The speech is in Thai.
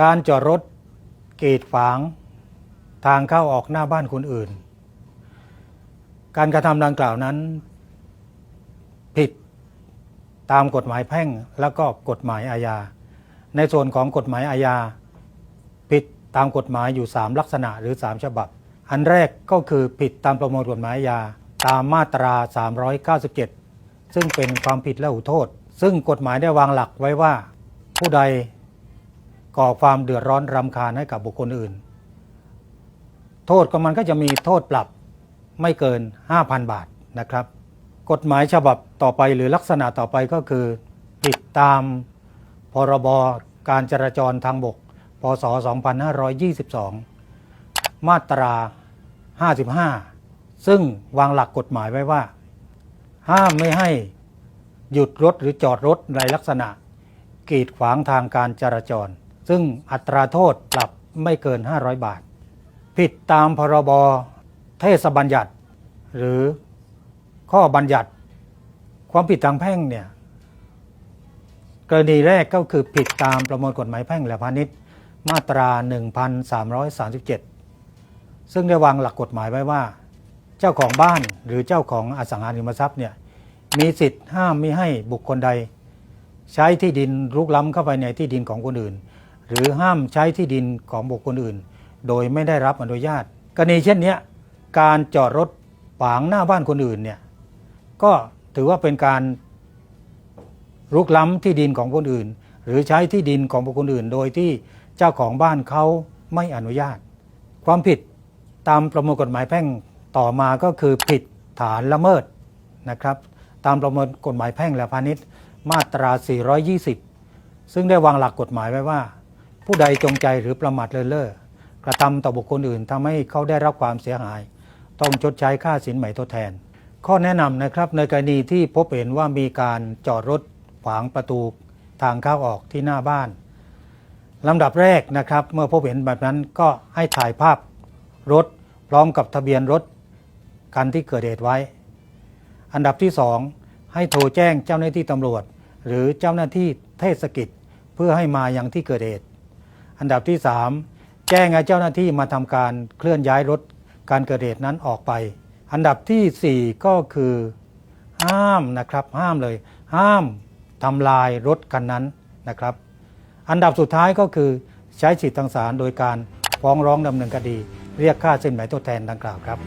การจอดรถกีดขวาง ทางเข้าออกหน้าบ้านคนอื่น การกระทำดังกล่าวนั้น ผิดตามกฎหมายแพ่งแล้วก็กฎหมายอาญา ในส่วนของกฎหมายอาญา ผิดตามกฎหมายอยู่ 3 ลักษณะหรือ 3 ฉบับ อันแรกก็คือผิดตามประมวลกฎหมายอาญาตามมาตรา 397 ซึ่งเป็นความผิดและหูโทษ ซึ่งกฎหมายได้วางหลักไว้ว่าผู้ใด ก่อความเดือดร้อนรำคาญให้กับบุคคลอื่น โทษก็มันก็จะมีโทษปรับไม่เกิน 5,000 บาทนะครับ กฎหมายฉบับต่อไปหรือลักษณะต่อไปก็คือผิดตามพรบการจราจรทางบก พศ 2522 มาตรา 55 ซึ่งวางหลักกฎหมายไว้ว่า ห้ามไม่ให้หยุดรถหรือจอดรถในลักษณะกีดขวางทางการจราจร ซึ่งอัตราโทษปรับไม่เกิน 500 บาท ผิดตามพรบเทศบัญญัติ หรือข้อบัญญัติ ความผิดทางแพ่งเนี่ยกรณีแรกก็คือผิดตามประมวลกฎหมายแพ่งและพาณิชย์มาตรา 1337 ซึ่งได้วางหลักกฎหมายไว้ว่า เจ้าของบ้านหรือเจ้าของอสังหาริมทรัพย์เนี่ยมีสิทธิ์ห้ามไม่ให้บุคคลใด ใช้ที่ดินรุกล้ำเข้าไปในที่ดินของคนอื่น หรือห้ามใช้ที่ดินของบุคคลอื่น โดยไม่ได้รับอนุญาต กรณีเช่นนี้การจอดรถขวางหน้าบ้านคนอื่นเนี่ยก็ถือว่าเป็นการรุกล้ำที่ดินของคนอื่น หรือใช้ที่ดินของบุคคลอื่น โดยที่เจ้าของบ้านเขาไม่อนุญาต ความผิดตามประมวลกฎหมายแพ่งต่อมาก็คือผิดฐานละเมิดนะครับ ตามประมวลกฎหมายแพ่งและพาณิชย์มาตรา 420 ซึ่งได้วางหลักกฎหมายไว้ว่า ผู้ใดจงใจหรือประมาทเลินเล่อกระทำต่อบุคคลอื่นทำให้เขาได้รับความเสียหาย ต้องชดใช้ค่าสินไหมทดแทน ข้อแนะนำนะครับในกรณีที่พบเห็นว่ามีการจอดรถขวางประตูทางเข้าออกที่หน้าบ้านลำดับแรกนะครับ เมื่อพบเห็นแบบนั้นก็ให้ถ่ายภาพรถพร้อมกับทะเบียนรถคันที่เกิดเหตุไว้ อันดับที่ 2 ให้โทรแจ้งเจ้าหน้าที่ตำรวจ หรือเจ้าหน้าที่เทศกิจ เพื่อให้มายังที่เกิดเหตุ อันดับที่ 3 แจ้งให้เจ้าหน้าที่มาทำการเคลื่อนย้ายรถการเกิดเหตุนั้นออกไป อันดับทีสี่4 ก็คือ ห้ามนะครับห้ามเลย ห้ามทำลายรถคันนั้นนะครับ อันดับสุดท้ายก็คือใช้สิทธิทางศาลโดยการฟ้องร้องดำเนินคดี เรียกค่าสินไหมทดแทนดังกล่าวครับ